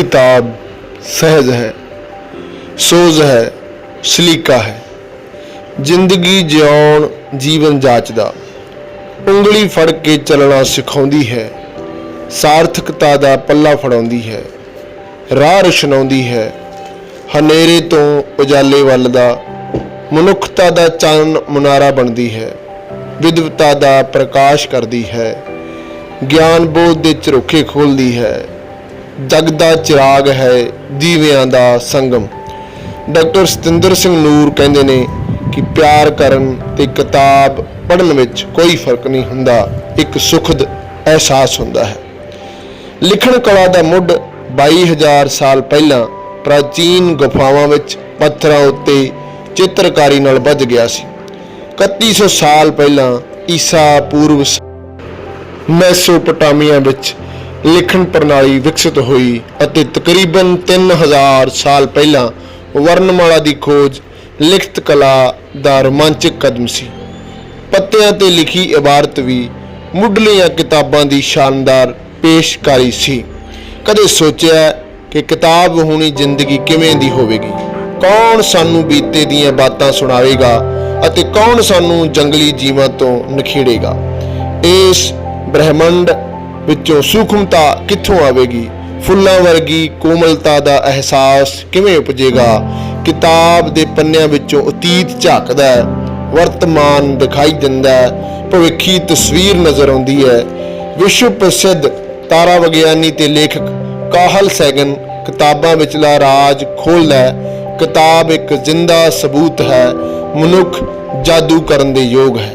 ਕਿਤਾਬ ਸਹਿਜ ਹੈ ਸੋਜ਼ ਹੈ ਸਲੀਕਾ ਹੈ ਜ਼ਿੰਦਗੀ ਜਿਉਣ ਜੀਵਨ ਜਾਚਦਾ ਉਂਗਲੀ ਫੜ ਕੇ ਚੱਲਣਾ ਸਿਖਾਉਂਦੀ ਹੈ ਸਾਰਥਕਤਾ ਦਾ ਪੱਲਾ ਫੜਾਉਂਦੀ ਹੈ ਰਾਹ ਰਸ਼ਨਾਉਂਦੀ ਹੈ ਹਨੇਰੇ ਤੋਂ ਉਜਾਲੇ ਵੱਲ ਦਾ ਮਨੁੱਖਤਾ ਦਾ ਚਾਨਣ ਮੁਨਾਰਾ ਬਣਦੀ ਹੈ ਵਿਦਵਤਾ ਦਾ ਪ੍ਰਕਾਸ਼ ਕਰਦੀ ਹੈ ਗਿਆਨ ਬੋਧ ਦੇ ਝਰੋਖੇ ਖੋਲਦੀ ਹੈ ਜਗ ਦਾ ਚਿਰਾਗ ਹੈ ਦੀਵਿਆਂ ਦਾ ਸੰਗਮ। ਡਾਕਟਰ ਸਤਿੰਦਰ ਸਿੰਘ ਨੂਰ ਕਹਿੰਦੇ ਨੇ ਕਿ ਪਿਆਰ ਕਰਨ ਤੇ ਕਿਤਾਬ ਪੜ੍ਹਨ ਵਿੱਚ ਕੋਈ ਫ਼ਰਕ ਨਹੀਂ ਹੁੰਦਾ, ਇੱਕ ਸੁਖਦ ਅਹਿਸਾਸ ਹੁੰਦਾ ਹੈ। ਲਿਖਣ ਕਲਾ ਦਾ ਮੁੱਢ 22000 ਸਾਲ ਪਹਿਲਾਂ ਪ੍ਰਾਚੀਨ ਗੁਫਾਵਾਂ ਵਿੱਚ ਪੱਥਰਾਂ ਉੱਤੇ ਚਿੱਤਰਕਾਰੀ ਨਾਲ ਵੱਜ ਗਿਆ ਸੀ। 3100 ਸਾਲ ਪਹਿਲਾਂ ਈਸਾ ਪੂਰਵ ਸ- ਮੈਸੋਪੋਟਾਮੀਆ ਵਿੱਚ ਲਿਖਣ ਪ੍ਰਣਾਲੀ ਵਿਕਸਿਤ ਹੋਈ ਅਤੇ ਤਕਰੀਬਨ 3000 ਸਾਲ ਪਹਿਲਾਂ ਵਰਣਮਾਲਾ ਦੀ ਖੋਜ ਲਿਖਤ ਕਲਾ ਦਾ ਰੋਮਾਂਚਕ ਕਦਮ ਸੀ। ਪੱਤਿਆਂ ਤੇ ਲਿਖੀ ਇਬਾਰਤ ਵੀ ਮੁੱਢਲੀਆਂ ਕਿਤਾਬਾਂ ਦੀ ਸ਼ਾਨਦਾਰ ਪੇਸ਼ਕਾਰੀ ਸੀ। ਕਦੇ ਸੋਚਿਆ ਕਿ ਕਿਤਾਬ ਹੋਣੀ ਜ਼ਿੰਦਗੀ ਕਿਵੇਂ ਦੀ ਹੋਵੇਗੀ? ਕੌਣ ਸਾਨੂੰ ਬੀਤੇ ਦੀਆਂ ਬਾਤਾਂ ਸੁਣਾਵੇਗਾ ਅਤੇ ਕੌਣ ਸਾਨੂੰ ਜੰਗਲੀ ਜੀਵਾਂ ਤੋਂ ਨਖੇੜੇਗਾ? ਇਸ ਬ੍ਰਹਿਮੰਡ ਵਿੱਚੋਂ ਸੂਖਮਤਾ ਕਿੱਥੋਂ ਆਵੇਗੀ? ਫੁੱਲਾਂ ਵਰਗੀ ਕੋਮਲਤਾ ਦਾ ਅਹਿਸਾਸ ਕਿਵੇਂ ਉਪਜੇਗਾ? ਕਿਤਾਬ ਦੇ ਪੰਨਿਆਂ ਵਿੱਚੋਂ ਅਤੀਤ ਝਾਕਦਾ ਹੈ, ਵਰਤਮਾਨ ਦਿਖਾਈ ਦਿੰਦਾ ਹੈ, ਭਵਿੱਖੀ ਤਸਵੀਰ ਨਜ਼ਰ ਆਉਂਦੀ ਹੈ। ਵਿਸ਼ਵ ਪ੍ਰਸਿੱਧ ਤਾਰਾ ਵਿਗਿਆਨੀ ਤੇ ਲੇਖਕ ਕਾਹਲ ਸੈਗਨ ਕਿਤਾਬਾਂ ਵਿਚਲਾ ਰਾਜ ਖੋਲਦਾ ਹੈ, ਕਿਤਾਬ ਇੱਕ ਜ਼ਿੰਦਾ ਸਬੂਤ ਹੈ, ਮਨੁੱਖ ਜਾਦੂ ਕਰਨ ਦੇ ਯੋਗ ਹੈ।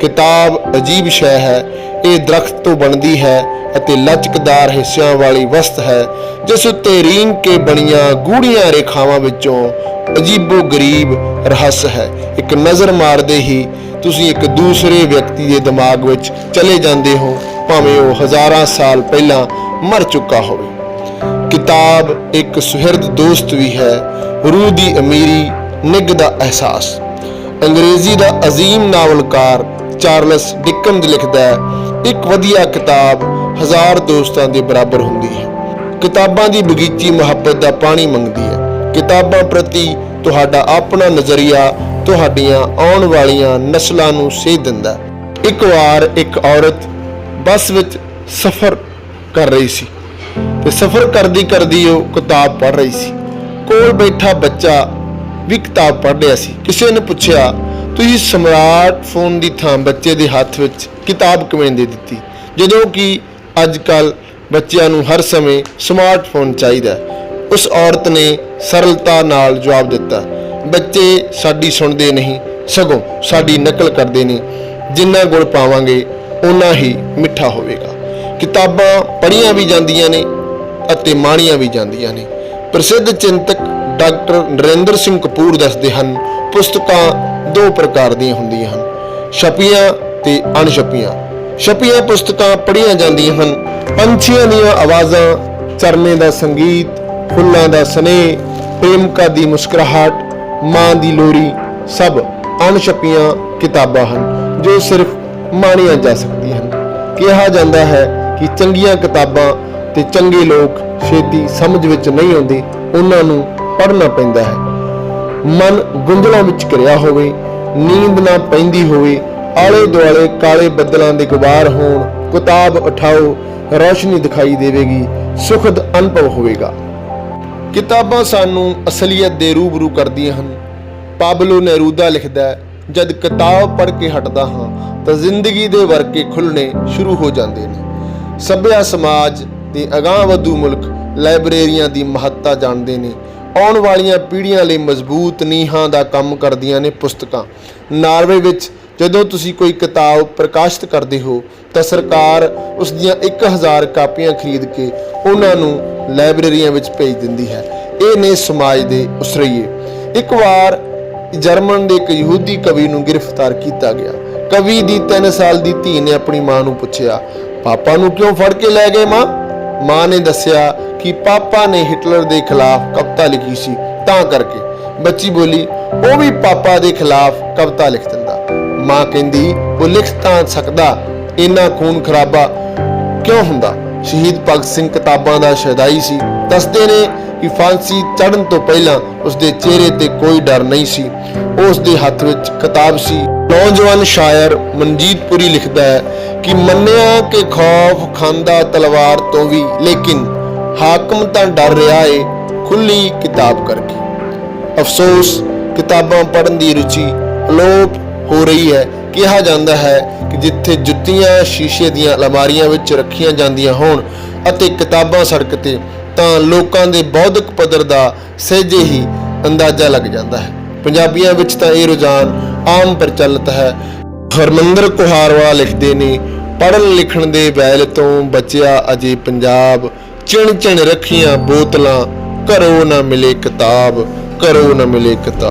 ਕਿਤਾਬ ਅਜੀਬ ਸ਼ੈ ਹੈ, ਇਹ ਦਰਖਤ ਤੋਂ ਬਣਦੀ ਹੈ ਅਤੇ ਲਚਕਦਾਰ ਹਿੱਸਿਆਂ ਵਾਲੀ ਵਸਤ ਹੈ, ਜਿਸ ਉੱਤੇ ਰੀਂਗ ਕੇ ਬਣੀਆਂ ਗੂੜੀਆਂ ਰੇਖਾਵਾਂ ਵਿੱਚੋਂ ਅਜੀਬੋ ਗਰੀਬ ਰਹੱਸ ਹੈ। ਇੱਕ ਨਜ਼ਰ ਮਾਰਦੇ ਹੀ ਤੁਸੀਂ ਇੱਕ ਦੂਸਰੇ ਵਿਅਕਤੀ ਦੇ ਦਿਮਾਗ ਵਿੱਚ ਚਲੇ ਜਾਂਦੇ ਹੋ, ਭਾਵੇਂ ਉਹ ਹਜ਼ਾਰਾਂ ਸਾਲ ਪਹਿਲਾਂ ਮਰ ਚੁੱਕਾ ਹੋਵੇ। ਕਿਤਾਬ ਇੱਕ ਸੁਹਿਰਦ ਦੋਸਤ ਵੀ ਹੈ, ਰੂਹ ਦੀ ਅਮੀਰੀ ਨਿੱਘ ਦਾ ਅਹਿਸਾਸ। ਅੰਗਰੇਜ਼ੀ ਦਾ ਅਜ਼ੀਮ ਨਾਵਲਕਾਰ ਚਾਰਲਸ ਡਿਕਨਜ਼ ਲਿਖਦਾ ਹੈ, ਇੱਕ ਵਧੀਆ ਕਿਤਾਬ ਹਜ਼ਾਰ ਦੋਸਤਾਂ ਦੇ ਬਰਾਬਰ ਹੁੰਦੀ ਹੈ। ਕਿਤਾਬਾਂ ਦੀ ਬਗੀਚੀ ਮੁਹੱਬਤ ਦਾ ਪਾਣੀ ਮੰਗਦੀ ਹੈ। ਕਿਤਾਬਾਂ ਪ੍ਰਤੀ ਤੁਹਾਡਾ ਆਪਣਾ ਨਜ਼ਰੀਆ ਤੁਹਾਡੀਆਂ ਆਉਣ ਵਾਲੀਆਂ ਨਸਲਾਂ ਨੂੰ ਸੇਧ ਦਿੰਦਾ ਇੱਕ ਵਾਰ ਇੱਕ ਔਰਤ ਬੱਸ ਵਿੱਚ ਸਫ਼ਰ ਕਰ ਰਹੀ ਸੀ ਤੇ ਸਫ਼ਰ ਕਰਦੀ ਕਰਦੀ ਉਹ ਕਿਤਾਬ ਪੜ੍ਹ ਰਹੀ ਸੀ। ਕੋਲ ਬੈਠਾ ਬੱਚਾ ਵੀ ਕਿਤਾਬ ਪੜ੍ਹ ਰਿਹਾ ਸੀ। ਕਿਸੇ ਨੇ ਪੁੱਛਿਆ ਤੁਸੀਂ ਸਮਾਰਟਫੋਨ ਦੀ ਥਾਂ ਬੱਚੇ ਦੇ ਹੱਥ ਵਿੱਚ ਕਿਤਾਬ ਕਿਵੇਂ ਦੇ ਦਿੱਤੀ? ਜਦੋਂ ਕਿ ਅੱਜ ਕੱਲ ਬੱਚਿਆਂ ਨੂੰ ਹਰ ਸਮੇਂ ਸਮਾਰਟਫੋਨ ਚਾਹੀਦਾ ਉਸ ਔਰਤ ਨੇ ਸਰਲਤਾ ਨਾਲ ਜਵਾਬ ਦਿੱਤਾ, ਬੱਚੇ, ਸਾਡੀ ਸੁਣਦੇ ਨਹੀਂ, ਸਗੋਂ ਸਾਡੀ ਨਕਲ ਕਰਦੇ ਨੇ। ਜਿੰਨਾ ਗੁਣ ਪਾਵਾਂਗੇ ਉਨਾ ਹੀ ਮਿੱਠਾ ਹੋਵੇਗਾ। ਕਿਤਾਬਾਂ ਪੜ੍ਹੀਆਂ ਵੀ ਜਾਂਦੀਆਂ ਨੇ ਅਤੇ ਮਾਣੀਆਂ ਵੀ ਜਾਂਦੀਆਂ ਨੇ। ਪ੍ਰਸਿੱਧ ਚਿੰਤਕ ਡਾਕਟਰ ਨਰਿੰਦਰ ਸਿੰਘ ਕਪੂਰ ਦੱਸਦੇ ਹਨ, ਪੁਸਤਕਾਂ ਦੋ ਪ੍ਰਕਾਰ ਦੀਆਂ ਹੁੰਦੀਆਂ ਹਨ, ਛਪੀਆਂ ਤੇ ਅਣਛਪੀਆਂ। ਛਪੀਆਂ ਪੁਸਤਕਾਂ ਪੜ੍ਹੀਆਂ ਜਾਂਦੀਆਂ ਹਨ, ਪੰਛੀਆਂ ਦੀਆਂ ਆਵਾਜ਼ਾਂ, ਚਰਨੇ ਦਾ ਸੰਗੀਤ, ਫੁੱਲਾਂ ਦਾ ਸਨੇਹ, ਪ੍ਰੇਮਕਾ ਦੀ ਮੁਸਕਰਾਹਟ, ਮਾਂ ਦੀ ਲੋਰੀ ਸਭ ਅਣਛਪੀਆਂ ਕਿਤਾਬਾਂ ਹਨ, ਜੋ ਸਿਰਫ ਮਾਣੀਆਂ ਜਾ ਸਕਦੀਆਂ ਹਨ। ਕਿਹਾ ਜਾਂਦਾ ਹੈ ਕਿ ਚੰਗੀਆਂ ਕਿਤਾਬਾਂ ਤੇ ਚੰਗੇ ਲੋਕ ਛੇਤੀ ਸਮਝ ਵਿੱਚ ਨਹੀਂ ਆਉਂਦੇ, ਉਹਨਾਂ ਨੂੰ ਪੜ੍ਹਨਾ ਪੈਂਦਾ ਹੈ। ਮਨ ਗੁੰਝਲਾਂ ਵਿੱਚ ਘਿਰਿਆ ਹੋਵੇ, ਨੀਂਦ ਨਾ ਪੈਂਦੀ ਹੋਵੇ, ਆਲੇ ਦੁਆਲੇ ਕਾਲੇ ਬੱਦਲਾਂ ਦੇ ਗੁਬਾਰ ਹੋਣ, ਕਿਤਾਬ ਉਠਾਓ, ਰੋਸ਼ਨੀ ਦਿਖਾਈ ਦੇਵੇਗੀ, ਸੁਖਦ ਅਨੁਭਵ ਹੋਵੇਗਾ। ਕਿਤਾਬਾਂ ਸਾਨੂੰ ਅਸਲੀਅਤ ਦੇ ਰੂਬਰੂ ਕਰਦੀਆਂ ਹਨ। ਪਾਬਲੋ ਨੇਰੂਦਾ ਲਿਖਦਾ ਹੈ, ਜਦ ਕਿਤਾਬ ਪੜ੍ਹ ਕੇ ਹਟਦਾ ਹਾਂ, ਤਾਂ ਜ਼ਿੰਦਗੀ ਦੇ ਵਰਕੇ ਖੁੱਲਣੇ ਸ਼ੁਰੂ ਹੋ ਜਾਂਦੇ ਨੇ। ਸੱਭਿਆ ਸਮਾਜ ਦੇ ਅਗਾਂਹ ਵਧੂ ਮੁਲਕ ਲਾਇਬ੍ਰੇਰੀਆਂ ਦੀ ਮਹੱਤਤਾ ਜਾਣਦੇ ਨੇ। ਆਉਣ ਵਾਲੀਆਂ ਪੀੜ੍ਹੀਆਂ ਲਈ ਮਜ਼ਬੂਤ ਨੀਹਾਂ ਦਾ ਕੰਮ ਕਰਦੀਆਂ ਨੇ ਪੁਸਤਕਾਂ। ਨਾਰਵੇ ਵਿੱਚ ਜਦੋਂ ਤੁਸੀਂ ਕੋਈ ਕਿਤਾਬ ਪ੍ਰਕਾਸ਼ਿਤ ਕਰਦੇ ਹੋ, ਤਾਂ ਸਰਕਾਰ ਉਸ ਦੀਆਂ 1000 ਕਾਪੀਆਂ ਖਰੀਦ ਕੇ ਉਹਨਾਂ ਨੂੰ ਲਾਇਬ੍ਰੇਰੀਆਂ ਵਿੱਚ ਭੇਜ ਦਿੰਦੀ ਹੈ। ਇਹ ਨੇ ਸਮਾਜ ਦੇ ਉਸਰਈਏ। ਇੱਕ ਵਾਰ ਜਰਮਨ ਦੇ ਇੱਕ ਯਹੂਦੀ ਕਵੀ ਨੂੰ ਗ੍ਰਿਫਤਾਰ ਕੀਤਾ ਗਿਆ। ਕਵੀ ਦੀ 3 ਸਾਲ ਦੀ ਧੀ ਨੇ ਆਪਣੀ ਮਾਂ ਨੂੰ ਪੁੱਛਿਆ, ਪਾਪਾ ਨੂੰ ਕਿਉਂ ਫੜ ਕੇ ਲੈ ਗਏ ਮਾਂ? ਮਾਂ ਨੇ ਦੱਸਿਆ ਕਿ ਪਾਪਾ ਨੇ ਹਿਟਲਰ ਦੇ ਖਿਲਾਫ ਕਵਿਤਾ ਲਿਖੀ ਸੀ। ਤਾਂ ਕਰਕੇ ਬੱਚੀ ਬੋਲੀ, ਉਹ ਵੀ ਪਾਪਾ ਦੇ ਖਿਲਾਫ ਕਵਿਤਾ ਲਿਖ ਦਿੰਦਾ। ਮਾਂ ਕਹਿੰਦੀ, ਉਹ ਲਿਖ ਤਾਂ ਸਕਦਾ, ਇੰਨਾ ਖੂਨ ਖਰਾਬਾ ਕਿਉਂ ਹੁੰਦਾ? ਸ਼ਹੀਦ ਭਗਤ ਸਿੰਘ ਕਿਤਾਬਾਂ ਦਾ ਸ਼ਹਿਦਾਈ ਸੀ। ਦੱਸਦੇ ਨੇ ਕਿ ਫਾਂਸੀ ਚੜ੍ਹਨ ਤੋਂ ਪਹਿਲਾਂ ਉਸਦੇ ਚਿਹਰੇ ਤੇ ਕੋਈ ਡਰ ਨਹੀਂ ਸੀ। ਉਸ ਦੇ ਹੱਥ ਵਿੱਚ ਕਿਤਾਬ ਸੀ। ਨੌਜਵਾਨ ਸ਼ਾਇਰ ਮਨਜੀਤ ਪੁਰੀ ਲਿਖਦਾ ਹੈ ਕਿ ਮੰਨਿਆ ਕਿ ਖੌਫ ਖਾਂਦਾ ਤਲਵਾਰ ਤੋਂ ਵੀ, ਲੇਕਿਨ ਹਾਕਮ ਤਾਂ ਡਰ ਰਿਹਾ ਏ, ਖੁੱਲੀ ਕਿਤਾਬ ਕਰਕੇ। ਅਫਸੋਸ, ਕਿਤਾਬਾਂ ਪੜ੍ਹਨ ਦੀ ਰੁਚੀ ਅਲੋਪ ਹੋ ਰਹੀ ਹੈ। ਕਿਹਾ ਜਾਂਦਾ ਹੈ ਕਿ ਜਿੱਥੇ ਜੁੱਤੀਆਂ, ਸ਼ੀਸ਼ੇ ਦੀਆਂ ਅਲਮਾਰੀਆਂ ਵਿੱਚ ਰੱਖੀਆਂ ਜਾਂਦੀਆਂ ਹੋਣ ਅਤੇ ਕਿਤਾਬਾਂ ਸੜਕ ਤੇ ਤਾਂ ਲੋਕਾਂ ਦੇ ਬੌਧਿਕ ਪੱਧਰ ਦਾ ਸਹਿਜੇ ਹੀ ਅੰਦਾਜ਼ਾ ਲੱਗ ਜਾਂਦਾ ਹੈ। ਪੰਜਾਬੀਆਂ ਵਿੱਚ ਤਾਂ ਇਹ ਰੁਝਾਨ ਆਮ ਪ੍ਰਚਲਿਤ ਹੈ। ਹਰਮੰਦਰ ਕੁਹਾਰਵਾ ਲਿਖਦੇ ਨੇ ਪੜ੍ਹਨ ਲਿਖਣ ਦੇ ਵੈਲ ਤੋਂ ਬਚਿਆ ਅਜੇ ਪੰਜਾਬ। ਚਿਣ ਚਿਣ ਰੱਖੀਆਂ ਬੋਤਲਾਂ ਘਰੋਂ ਨਾ ਮਿਲੇ ਕਿਤਾਬ ਘਰੋਂ ਨਾ ਮਿਲੇ ਕਿਤਾਬ।